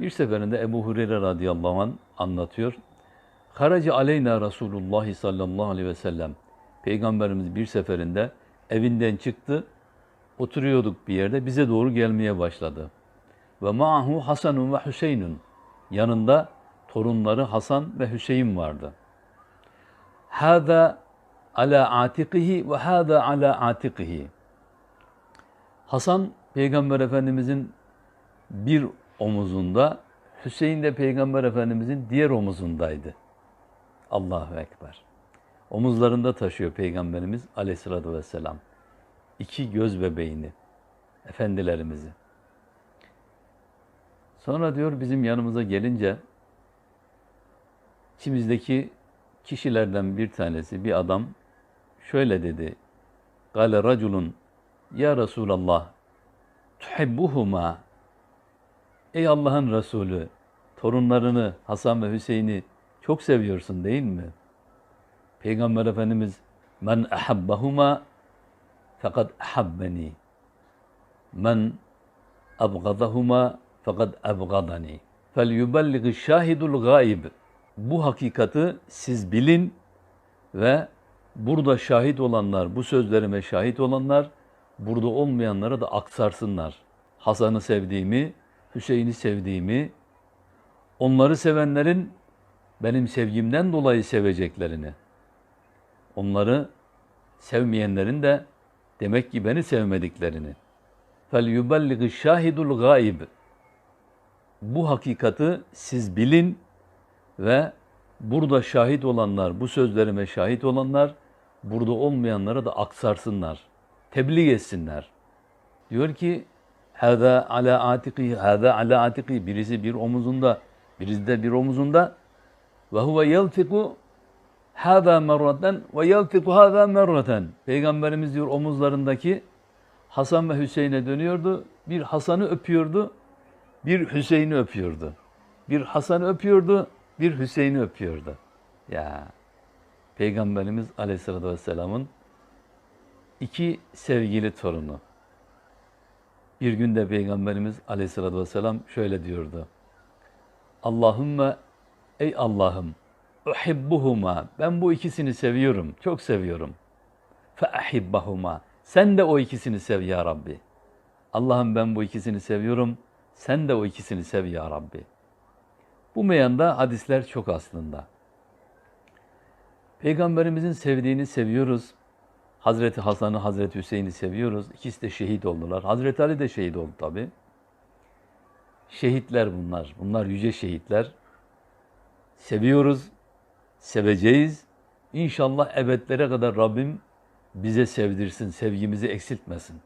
Bir seferinde Ebu Hureyre radıyallahu an anlatıyor. Haraca aleyna Resulullah sallallahu aleyhi ve sellem. Peygamberimiz bir seferinde evinden çıktı. Oturuyorduk bir yerde. Bize doğru gelmeye başladı. Ve ma'ahu Hasanun ve Hüseyinun. Yanında torunları Hasan ve Hüseyin vardı. Hâzâ ala atikihi ve hâzâ ala atikihi. Hasan Peygamber Efendimizin bir omuzunda, Hüseyin de Peygamber Efendimizin diğer omuzundaydı. Allahu Ekber. Omuzlarında taşıyor Peygamberimiz aleyhissalatü vesselam. İki göz bebeğini, efendilerimizi. Sonra diyor bizim yanımıza gelince içimizdeki kişilerden bir tanesi, bir adam şöyle dedi. Gale raculun ya Resulallah tuhibbuhuma Ey Allah'ın Resulü torunlarını Hasan ve Hüseyin'i çok seviyorsun değil mi? Peygamber Efendimiz men ahabbahuma fakat ahabbeni men abgadahuma fakat abgadani fel yuballighi şahidul gaib bu hakikati siz bilin ve burada şahit olanlar, bu sözlerime şahit olanlar burada olmayanlara da aksarsınlar. Hasan'ı sevdiğimi, Hüseyin'i sevdiğimi, onları sevenlerin benim sevgimden dolayı seveceklerini, onları sevmeyenlerin de demek ki beni sevmediklerini. Yuballighi şahidul gaib. Bu hakikati siz bilin ve burada şahit olanlar, bu sözlerime şahit olanlar burada olmayanlara da aksarsınlar, tebliğ etsinler. Diyor ki Hâzâ alâ âtikî, hâzâ alâ âtikî. Birisi bir omuzunda, birisi de bir omuzunda. Ve huve yelfiku hâzâ merraten ve yelfiku hâzâ merraten. Peygamberimiz diyor omuzlarındaki Hasan ve Hüseyin'e dönüyordu. Bir Hasan'ı öpüyordu, bir Hüseyin'i öpüyordu. Bir Hasan'ı öpüyordu, bir Hüseyin'i öpüyordu. Ya Peygamberimiz Aleyhisselatü Vesselam'ın iki sevgili torunu. Bir günde Peygamberimiz Aleyhisselatü Vesselam şöyle diyordu. Allahümme ey Allah'ım uhibbuhuma ben bu ikisini seviyorum, çok seviyorum. Fe ahibbahuma sen de o ikisini sev ya Rabbi. Allah'ım ben bu ikisini seviyorum, sen de o ikisini sev ya Rabbi. Bu meyanda hadisler çok aslında. Peygamberimizin sevdiğini seviyoruz. Hazreti Hasan'ı, Hazreti Hüseyin'i seviyoruz. İkisi de şehit oldular. Hazreti Ali de şehit oldu tabi. Şehitler bunlar. Bunlar yüce şehitler. Seviyoruz, seveceğiz. İnşallah ebedlere kadar Rabbim bize sevdirsin, sevgimizi eksiltmesin.